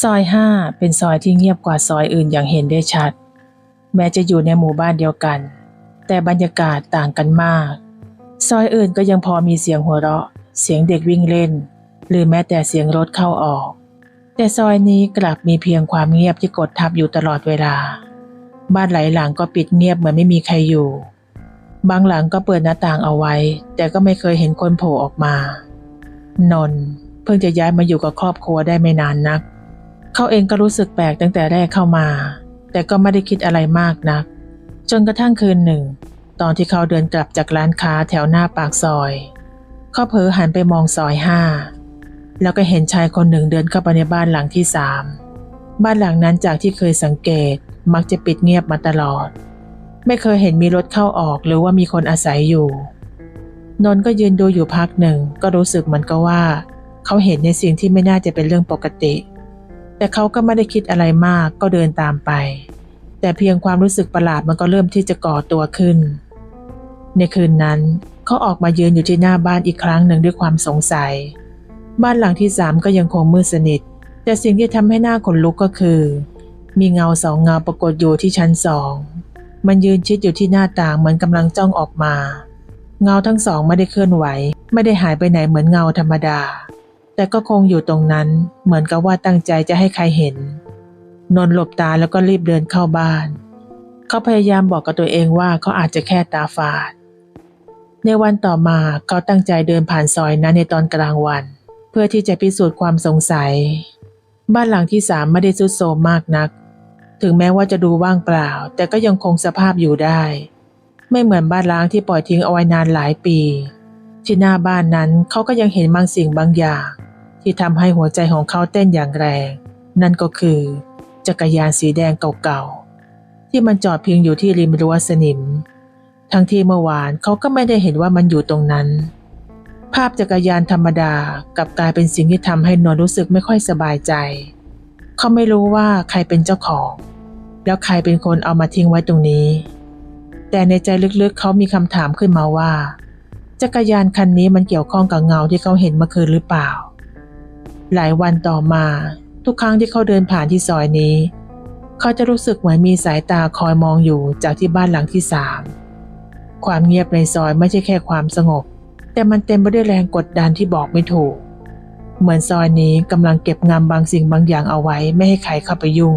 ซอยห้าเป็นซอยที่เงียบกว่าซอยอื่นอย่างเห็นได้ชัด แม้จะอยู่ในหมู่บ้านเดียวกัน แต่บรรยากาศต่างกันมาก ซอยอื่นก็ยังพอมีเสียงหัวเราะ เสียงเด็กวิ่งเล่น หรือแม้แต่เสียงรถเข้าออก แต่ซอยนี้กลับมีเพียงความเงียบที่กดทับอยู่ตลอดเวลา บ้านหลายหลังก็ปิดเงียบเหมือนไม่มีใครอยู่ บางหลังก็เปิดหน้าต่างเอาไว้ แต่ก็ไม่เคยเห็นคนโผล่ออกมา นนเพิ่งจะย้ายมาอยู่กับครอบครัวได้ไม่นานนัก เขาเองก็รู้สึกแปลกตั้งแต่แรกเข้ามา แต่ก็ไม่ได้คิดอะไรมากนัก จนกระทั่งคืนหนึ่ง ตอนที่เขาเดินกลับจากร้านค้าแถวหน้าปากซอย เขาเผลอหันไปมองซอยห้าแล้วก็เห็นชายคนหนึ่งเดินเข้าไปในบ้านหลังที่สามบ้านหลังนั้นจากที่เคยสังเกตมักจะปิดเงียบมาตลอด ไม่เคยเห็นมีรถเข้าออกหรือว่ามีคนอาศัยอยู่ นนท์ก็ยืนดูอยู่พักหนึ่งก็รู้สึกเหมือนกับว่า เขาเห็นในสิ่งที่ไม่น่าจะเป็นเรื่องปกติ แต่เขาก็ไม่ได้คิดอะไรมากก็เดินตามไป แต่เพียงความรู้สึกประหลาดมันก็เริ่มที่จะก่อตัวขึ้น ในคืนนั้นเขาออกมายืนอยู่ที่หน้าบ้านอีกครั้งหนึ่งด้วยความสงสัย บ้านหลังที่สามก็ยังคงมืดสนิท แต่สิ่งที่ทำให้หน้าขนลุกก็คือ มีเงาสองเงาปรากฏอยู่ที่ชั้นสอง มันยืนชิดอยู่ที่หน้าต่างเหมือนกำลังจ้องออกมา เงาทั้งสองไม่ได้เคลื่อนไหว ไม่ได้หายไปไหนเหมือนเงาธรรมดา แต่ก็คงอยู่ตรงนั้น เหมือนกับว่าตั้งใจจะให้ใครเห็น นนท์หลบตาแล้วก็รีบเดินเข้าบ้าน เขาพยายามบอกกับตัวเองว่าเขาอาจจะแค่ตาฝาด ในวันต่อมาเขาตั้งใจเดินผ่านซอยนั้นในตอนกลางวัน เพื่อที่จะพิสูจน์ความสงสัย บ้านหลังที่สามไม่ได้ทรุดโทรมมากนัก ถึงแม้ว่าจะดูว่างเปล่า แต่ก็ยังคงสภาพอยู่ได้ ไม่เหมือนบ้านล้างที่ปล่อยทิ้งเอาไว้นานหลายปี ที่หน้าบ้านนั้นเขาก็ยังเห็นบางสิ่งบางอย่าง ที่ทำให้หัวใจของเขาเต้นอย่างแรง นั่นก็คือ จักรยานสีแดงเก่าๆ ที่มันจอดเพียงอยู่ที่ริมรั้วสนิม ทั้งที่เมื่อวานเขาก็ไม่ได้เห็นว่ามันอยู่ตรงนั้น ภาพจักรยานธรรมดากลับกลายเป็นสิ่งที่ทำให้นวลรู้สึกไม่ค่อยสบายใจ เขาไม่รู้ว่าใครเป็นเจ้าของ แล้วใครเป็นคนเอามาทิ้งไว้ตรงนี้ แต่ในใจลึกๆเขามีคำถามขึ้นมาว่าจักรยานคันนี้มันเกี่ยวข้องกับเงาที่เขาเห็นเมื่อคืนหรือเปล่า หลายวันต่อมา ทุกครั้งที่เขาเดินผ่านที่ซอยนี้ เขาจะรู้สึกเหมือนมีสายตาคอยมองอยู่จากที่บ้านหลังที่สามความเงียบในซอยไม่ใช่แค่ความสงบ แต่มันเต็มไปด้วยแรงกดดันที่บอกไม่ถูก เหมือนซอยนี้กำลังเก็บงำบางสิ่งบางอย่างเอาไว้ไม่ให้ใครเข้าไปยุ่ง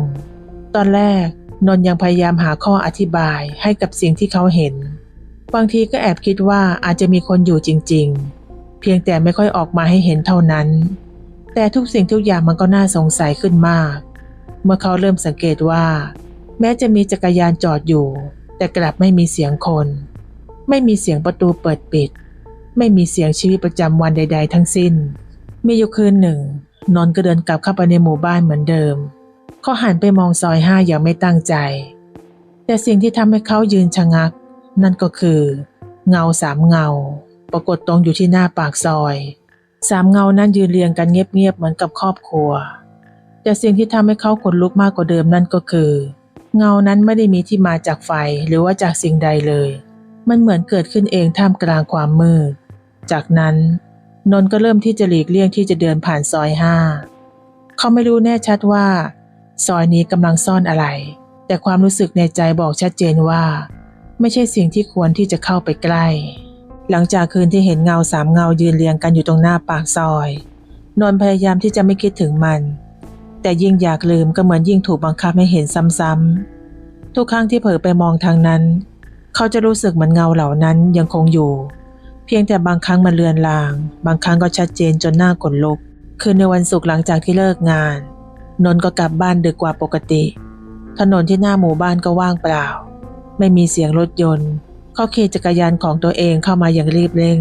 ตอนแรกนนยังพยายามหาข้ออธิบายให้กับสิ่งที่เขาเห็น บางทีก็แอบคิดว่าอาจจะมีคนอยู่จริง ๆ เพียงแต่ไม่ค่อยออกมาให้เห็นเท่านั้น แต่ทุกสิ่งทุกอย่างมันก็น่าสงสัยขึ้นมาก เมื่อเขาเริ่มสังเกตว่า แม้จะมีจักรยานจอดอยู่ แต่กลับไม่มีเสียงคน ไม่มีเสียงประตูเปิดปิด ไม่มีเสียงชีวิตประจำวันใด ๆ ทั้งสิ้น มีอยู่คืนหนึ่ง นนก็เดินกลับเข้าไปในหมู่บ้านเหมือนเดิม เขาหันไปมองซอยห้าอย่างไม่ตั้งใจ แต่สิ่งที่ทำให้เขายืนชะงัก นั่นก็คือ เงาสามเงา ปรากฏตรงอยู่ที่หน้าปากซอย สามเงานั้นยืนเรียงกันเงียบๆเหมือนกับครอบครัว แต่สิ่งที่ทำให้เขาขนลุกมากกว่าเดิมนั่นก็คือ เงานั้นไม่ได้มีที่มาจากไฟหรือว่าจากสิ่งใดเลย มันเหมือนเกิดขึ้นเองท่ามกลางความมืด จากนั้นนนท์ก็เริ่มที่จะหลีกเลี่ยงที่จะเดินผ่านซอยห้า เขาไม่รู้แน่ชัดว่า ซอยนี้กำลังซ่อนอะไร แต่ความรู้สึกในใจบอกชัดเจนว่า ไม่ใช่สิ่งที่ควรที่จะเข้าไปใกล้ หลังจากคืนที่เห็นเงาสามเงายืนเรียงกันอยู่ตรงหน้าปากซอย นนพยายามที่จะไม่คิดถึงมัน แต่ยิ่งอยากลืมก็เหมือนยิ่งถูกบังคับให้เห็นซ้ำๆทุกครั้งที่เผลอไปมองทางนั้น เขาจะรู้สึกเหมือนเงาเหล่านั้นยังคงอยู่ เพียงแต่บางครั้งมันเลือนลาง บางครั้งก็ชัดเจนจนหน้าขนลุก คืนในวันศุกร์หลังจากที่เลิกงาน นนก็กลับบ้านดึกกว่าปกติ ถนนที่หน้าหมู่บ้านก็ว่างเปล่า ไม่มีเสียงรถยนต์ เขาขี่จักรยานของตัวเองเข้ามาอย่างรีบเร่ง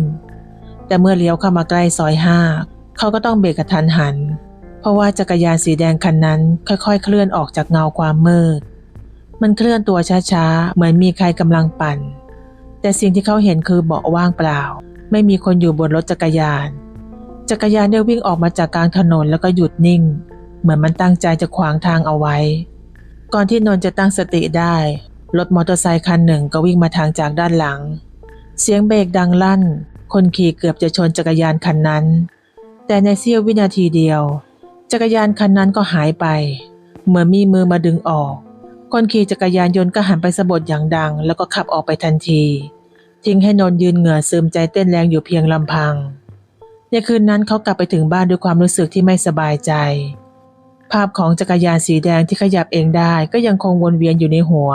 แต่เมื่อเลี้ยวเข้ามาใกล้ซอยห้าเขาก็ต้องเบรกกระทันหัน เพราะว่าจักรยานสีแดงคันนั้นค่อยๆ เคลื่อนออกจากเงาความมืด มันเคลื่อนตัวช้าๆ เหมือนมีใครกำลังปั่น แต่สิ่งที่เขาเห็นคือเบาะว่างเปล่า ไม่มีคนอยู่บนรถจักรยาน จักรยานได้วิ่งออกมาจากกลางถนนแล้วก็หยุดนิ่ง เหมือนมันตั้งใจจะขวางทางเอาไว้ ก่อนที่นนท์จะตั้งสติได้ รถมอเตอร์ไซคันหนึ่งก็วิ่งมาทางจากด้านหลัง เสียงเบรกดังลั่น คนขี่เกือบจะชนจักรยานคันนั้น แต่ในเสี้ยววินาทีเดียว จักรยานคันนั้นก็หายไป เหมือนมีมือมาดึงออก คนขี่จักรยานยนต์ก็หันไปสะบดอย่างดัง แล้วก็ขับออกไปทันที ทิ้งให้นนท์ยืนเหงื่อซึมใจเต้นแรงอยู่เพียงลำพัง ในคืนนั้นเขากลับไปถึงบ้านด้วยความรู้สึกที่ไม่สบายใจภาพของจักรยานสีแดงที่ขยับเองได้ก็ยังคงวนเวียนอยู่ในหัว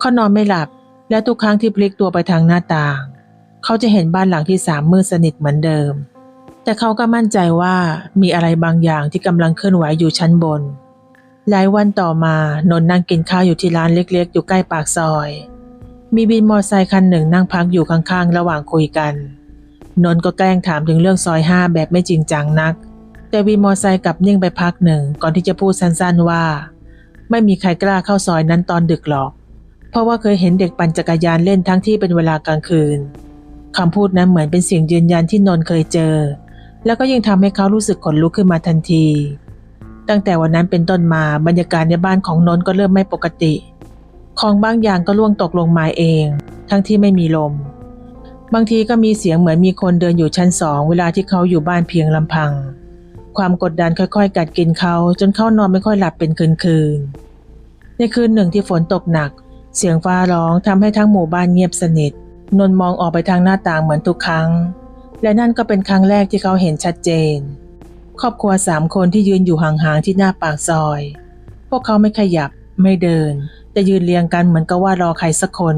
เขานอนไม่หลับ และทุกครั้งที่พลิกตัวไปทางหน้าต่าง เขาจะเห็นบ้านหลังที่สามมืดสนิทเหมือนเดิม แต่เขาก็มั่นใจว่ามีอะไรบางอย่างที่กำลังเคลื่อนไหวอยู่ชั้นบน หลายวันต่อมานนท์นั่งกินข้าวอยู่ที่ร้านเล็กๆ อยู่ใกล้ปากซอย มีบินมอเตอร์ไซค์คันหนึ่งนั่งพักอยู่ข้างๆ ระหว่างคุยกัน นนท์ก็แกล้งถามถึงเรื่องซอยห้าแบบไม่จริงจังนัก แต่วินมอเตอร์ไซค์กลับนิ่งไปพักหนึ่งก่อนที่จะพูดสั้นๆว่า ไม่มีใครกล้าเข้าซอยนั้นตอนดึกหรอก เพราะว่าเคยเห็นเด็กปั่นจักรยานเล่นทั้งที่เป็นเวลากลางคืนคำพูดนั้นเหมือนเป็นเสียงยืนยันที่นนท์เคยเจอ แล้วก็ยังทำให้เขารู้สึกขนลุกขึ้นมาทันที ตั้งแต่วันนั้นเป็นต้นมาบรรยากาศในบ้านของนนท์ก็เริ่มไม่ปกติ ของบางอย่างก็ล่วงตกลงมาเอง ทั้งที่ไม่มีลม บางทีก็มีเสียงเหมือนมีคนเดินอยู่ชั้นสองเวลาที่เขาอยู่บ้านเพียงลำพัง ความกดดันค่อยๆ กัดกินเขาจนเขานอนไม่ค่อยหลับเป็นคืนๆในคืนหนึ่งที่ฝนตกหนัก เสียงฟ้าร้องทำให้ทั้งหมู่บ้านเงียบสนิท นนท์มองออกไปทางหน้าต่างเหมือนทุกครั้ง และนั่นก็เป็นครั้งแรกที่เขาเห็นชัดเจน ครอบครัวสามคนที่ยืนอยู่ห่างๆที่หน้าปากซอย พวกเขาไม่ขยับ ไม่เดิน แต่ยืนเรียงกันเหมือนกับว่ารอใครสักคน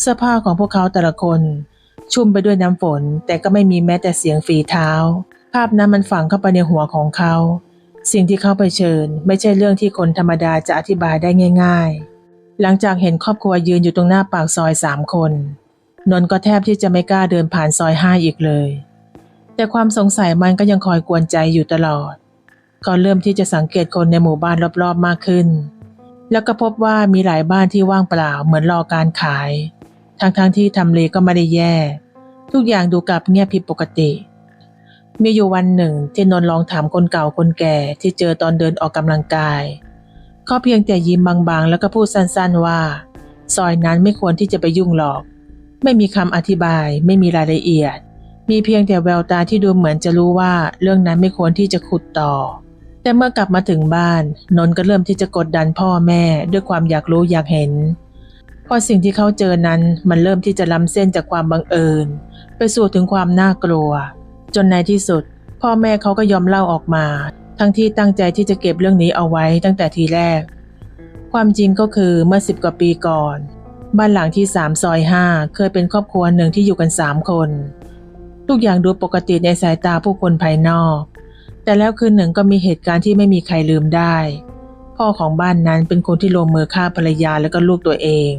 เสื้อผ้าของพวกเขาแต่ละคน ชุ่มไปด้วยน้ำฝน แต่ก็ไม่มีแม้แต่เสียงฝีเท้า ภาพนั้นมันฝังเข้าไปในหัวของเขา สิ่งที่เขาไปเชิญ ไม่ใช่เรื่องที่คนธรรมดาจะอธิบายได้ง่าย ๆ หลังจากเห็นครอบครัวยืนอยู่ตรงหน้าปากซอยสามคน นนท์ก็แทบที่จะไม่กล้าเดินผ่านซอยห้าอีกเลย แต่ความสงสัยมันก็ยังคอยกวนใจอยู่ตลอด ก็เริ่มที่จะสังเกตคนในหมู่บ้านรอบๆมากขึ้น แล้วก็พบว่ามีหลายบ้านที่ว่างเปล่าเหมือนรอการขาย ทั้งๆที่ทำเลก็ไม่ได้แย่ ทุกอย่างดูกลับเงียบผิดปกติ มีอยู่วันหนึ่งที่นนท์ลองถามคนเก่าคนแก่ที่เจอตอนเดินออกกำลังกาย เขาเพียงแต่ยิ้มบางๆ แล้วก็พูดสั้นๆว่า ซอยนั้นไม่ควรที่จะไปยุ่งหรอก ไม่มีคำอธิบาย ไม่มีรายละเอียด มีเพียงแต่แววตาที่ดูเหมือนจะรู้ว่าเรื่องนั้นไม่ควรที่จะขุดต่อ แต่เมื่อกลับมาถึงบ้าน นนท์ก็เริ่มที่จะกดดันพ่อแม่ด้วยความอยากรู้อยากเห็นเพราะสิ่งที่เขาเจอนั้นมันเริ่มที่จะล้ำเส้นจากความบังเอิญ ไปสู่ถึงความน่ากลัว จนในที่สุด พ่อแม่เขาก็ยอมเล่าออกมา ทั้งที่ตั้งใจที่จะเก็บเรื่องนี้เอาไว้ตั้งแต่ทีแรก ความจริงก็คือเมื่อสิบกว่าปีก่อน บ้านหลังที่สามซอยห้าเคยเป็นครอบครัวหนึ่งที่อยู่กันสามคน ทุกอย่างดูปกติในสายตาผู้คนภายนอก แต่แล้วคืนหนึ่งก็มีเหตุการณ์ที่ไม่มีใครลืมได้ พ่อของบ้านนั้นเป็นคนที่ลงมือฆ่าภรรยาและก็ลูกตัวเอง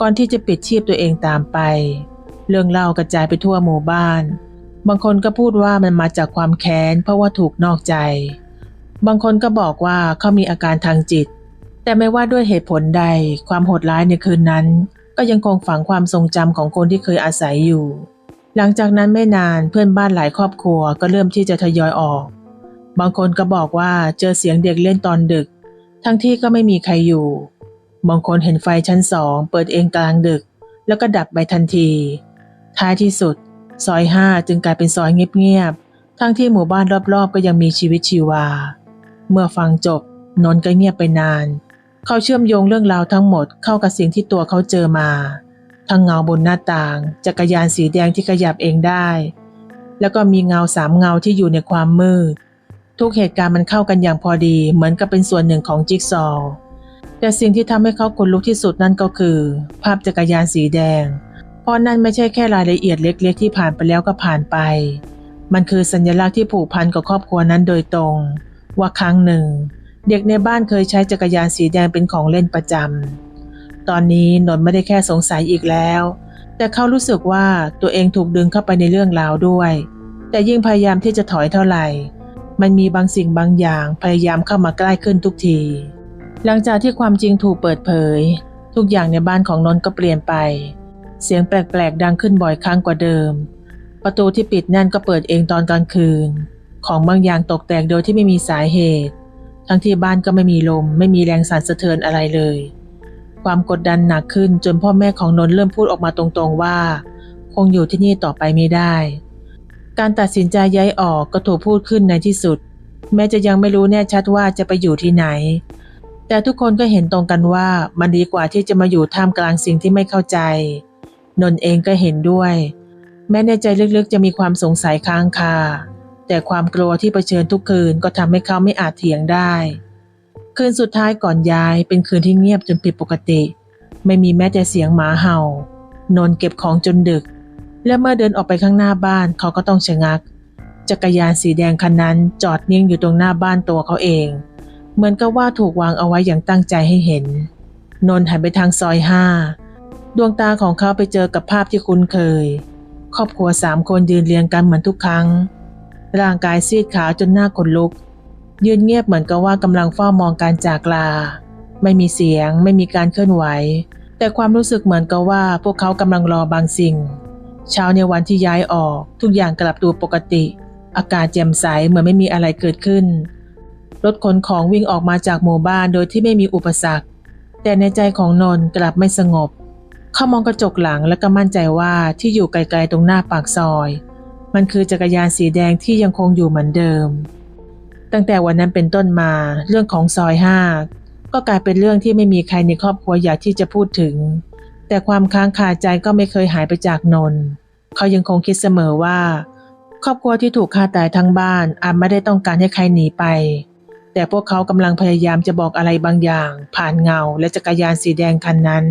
ก่อนที่จะปิดชีพตัวเองตามไป เรื่องเล่ากระจายไปทั่วหมู่บ้านบางคนก็พูดว่ามันมาจากความแค้นเพราะว่าถูกนอกใจ บางคนก็บอกว่าเขามีอาการทางจิต แต่ไม่ว่าด้วยเหตุผลใดความโหดร้ายในคืนนั้น ก็ยังคงฝังความทรงจำของคนที่เคยอาศัยอยู่ หลังจากนั้นไม่นานเพื่อนบ้านหลายครอบครัวก็เริ่มที่จะทยอยออก บางคนก็บอกว่าเจอเสียงเด็กเล่นตอนดึก ทั้งที่ก็ไม่มีใครอยู่ บางคนเห็นไฟชั้นสองเปิดเองกลางดึก แล้วก็ดับไปทันที ท้ายที่สุด ซอยห้าจึงกลายเป็นซอยเงียบๆทั้งที่หมู่บ้านรอบๆ ก็ยังมีชีวิตชีวา เมื่อฟังจบนนก็เงียบไปนาน เขาเชื่อมโยงเรื่องราวทั้งหมดเข้ากับสิ่งที่ตัวเขาเจอมา ทั้งเงาบนหน้าต่าง จักรยานสีแดงที่ขยับเองได้ แล้วก็มีเงาสามเงาที่อยู่ในความมืด ทุกเหตุการณ์มันเข้ากันอย่างพอดีเหมือนกับเป็นส่วนหนึ่งของจิ๊กซอว์แต่สิ่งที่ทำให้เขาขนลุกที่สุดนั่นก็คือ ภาพจักรยานสีแดง เพราะนั่นไม่ใช่แค่รายละเอียดเล็ก ๆ ที่ผ่านไปแล้วก็ผ่านไป มันคือสัญลักษณ์ที่ผูกพันกับครอบครัวนั้นโดยตรง ว่าครั้งหนึ่ง เด็กในบ้านเคยใช้จักรยานสีแดงเป็นของเล่นประจำตอนนี้นนท์ไม่ได้แค่สงสัยอีกแล้ว แต่เขารู้สึกว่าตัวเองถูกดึงเข้าไปในเรื่องราวด้วย แต่ยิ่งพยายามที่จะถอยเท่าไหร่ มันมีบางสิ่งบางอย่างพยายามเข้ามาใกล้ขึ้นทุกที หลังจากที่ความจริงถูกเปิดเผย ทุกอย่างในบ้านของนนท์ก็เปลี่ยนไป เสียงแปลกๆดังขึ้นบ่อยครั้งกว่าเดิม ประตูที่ปิดแน่นก็เปิดเองตอนกลางคืน ของบางอย่างตกแตกโดยที่ไม่มีสาเหตุ ทั้งที่บ้านก็ไม่มีลม ไม่มีแรงสั่นสะเทือนอะไรเลย ความกดดันหนักขึ้นจนพ่อแม่ของนนท์เริ่มพูดออกมาตรงๆว่า คงอยู่ที่นี่ต่อไปไม่ได้ การตัดสินใจย้ายออกก็ถูกพูดขึ้นในที่สุด แม้จะยังไม่รู้แน่ชัดว่าจะไปอยู่ที่ไหน แต่ทุกคนก็เห็นตรงกันว่ามันดีกว่าที่จะมาอยู่ท่ามกลางสิ่งที่ไม่เข้าใจ นนท์เองก็เห็นด้วย แม้ในใจลึกๆจะมีความสงสัยค้างคา แต่ความกลัวที่เผชิญทุกคืนก็ทำให้เขาไม่อาจเถียงได้ คืนสุดท้ายก่อนย้ายเป็นคืนที่เงียบจนผิดปกติ ไม่มีแม้แต่เสียงหมาเห่า นนท์เก็บของจนดึก และเมื่อเดินออกไปข้างหน้าบ้านเขาก็ต้องชะงัก จักรยานสีแดงคันนั้นจอดนิ่งอยู่ตรงหน้าบ้านตัวเขาเอง เหมือนกับว่าถูกวางเอาไว้อย่างตั้งใจให้เห็น นนท์หันไปทางซอยห้าดวงตาของเขาไปเจอกับภาพที่คุ้นเคย ครอบครัวสามคนยืนเรียงกันเหมือนทุกครั้ง ร่างกายซีดขาวจนหน้าขนลุก ยืนเงียบเหมือนกับว่ากำลังเฝ้ามองการจากลา ไม่มีเสียง ไม่มีการเคลื่อนไหว แต่ความรู้สึกเหมือนกับว่าพวกเขากำลังรอบางสิ่ง เช้าในวันที่ย้ายออก ทุกอย่างกลับตัวปกติ อากาศแจ่มใสเหมือนไม่มีอะไรเกิดขึ้น รถขนของวิ่งออกมาจากหมู่บ้านโดยที่ไม่มีอุปสรรค แต่ในใจของนนท์กลับไม่สงบ เขามองกระจกหลังและก็มั่นใจว่าที่อยู่ไกลๆตรงหน้าปากซอย มันคือจักรยานสีแดงที่ยังคงอยู่เหมือนเดิม ตั้งแต่วันนั้นเป็นต้นมาเรื่องของซอยห้าก็กลายเป็นเรื่องที่ไม่มีใครในครอบครัวอยากที่จะพูดถึง แต่ความค้างคาใจก็ไม่เคยหายไปจากนนท์เขายังคงคิดเสมอว่า ครอบครัวที่ถูกฆ่าตายทั้งบ้านอาจไม่ได้ต้องการให้ใครหนีไป แต่พวกเขากำลังพยายามจะบอกอะไรบางอย่าง ผ่านเงาและจักรยานสีแดงคันนั้น